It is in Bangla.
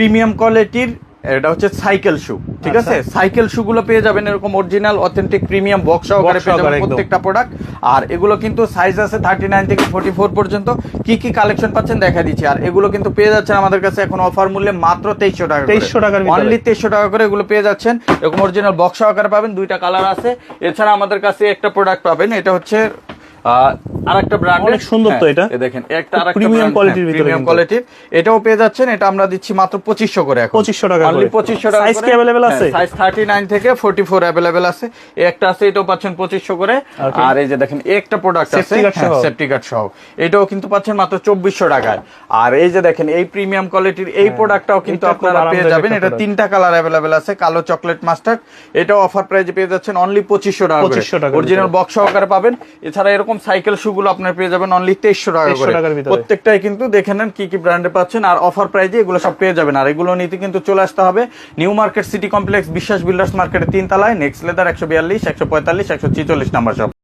প্রিমিয়াম কোয়ালিটির এটা হচ্ছে সাইকেল শু ঠিক আছে? আচ্ছা। সাইকেল শু গুলো পেয়ে যাবেন এরকম অরিজিনাল অথেন্টিক প্রিমিয়াম বক্স সহকারে পেয়ে যাবেন প্রত্যেকটা প্রোডাক্ট আর এগুলো কিন্তু সাইজ আছে থার্টি নাইন থেকে ফোর্টি ফোর পর্যন্ত। কি কি কালেকশন পাচ্ছেন দেখা দিচ্ছি। আর এগুলো কিন্তু পেয়ে যাচ্ছেন আমাদের কাছে এখন অফার মূল্যে মাত্র তেইশশো টাকা 2300 টাকার ভিতরে। অনলি তেইশশো টাকা করে এগুলো পেয়ে যাচ্ছেন। এরকম অরিজিনাল বক্স সহকারে পাবেন। দুইটা কালার আছে। এছাড়া আমাদের কাছে একটা প্রোডাক্ট পাবেন। এটা হচ্ছে আর একটা ব্র্যান্ড অনেক সুন্দর তো এটা। দেখেন একটা আরেকটা brand, quality-র হ্যাঁ, ভিতরে। কোয়ালিটির এটাও পেয়ে যাচ্ছেন এটা আমরা দিচ্ছি মাত্র পঁচিশশো করে এখন। 2500 টাকা অনলি করে। পঁচিশশো টাকা Size কি available আছে? সাইজ থার্টি নাইন থেকে ফোর্টি ফোর অ্যাভেলেবেল আছে একটা আছে এটাও পাচ্ছেন পঁচিশশো করে। আর এই যে দেখেন একটা প্রোডাক্ট আছে? সেফটি কার্ড সহ। এটাও কিন্তু পাচ্ছেন মাত্র চব্বিশশো টাকায়। আর এই যে দেখেন এই প্রিমিয়াম কোয়ালিটির এই প্রোডাক্টটাও কিন্তু হ্যাঁ, আপনারা পেয়ে যাবেন। এটা তিনটা কালার অ্যাভেলেবেল আছে কালো চকলেট মাস্টার্ড এটাও অফার প্রাইজে পেয়ে যাচ্ছেন অনলি টাকা 2500 টাকার অরিজিনাল বক্স সহকারে পাবেন। এছাড়া এরকম সাইকেল শুগুলো আপনার পেয়ে যাবেন অনলি তেইশশো টাকা 2300 করে। টাকার ভিতরে। প্রত্যেকটাই কিন্তু দেখে নেন কি কি ব্র্যান্ডে পাচ্ছেন আর অফার প্রাইজে এগুলো সব পেয়ে যাবেন। আর এগুলো নিতে কিন্তু চলে আসতে হবে new market city complex Biswas builders মার্কেটের তিন তলায় নেক্সট লেদার একশো বিয়াল্লিশ একশো পঁয়তাল্লিশ একশো ছিচল্লিশ নাম্বার সব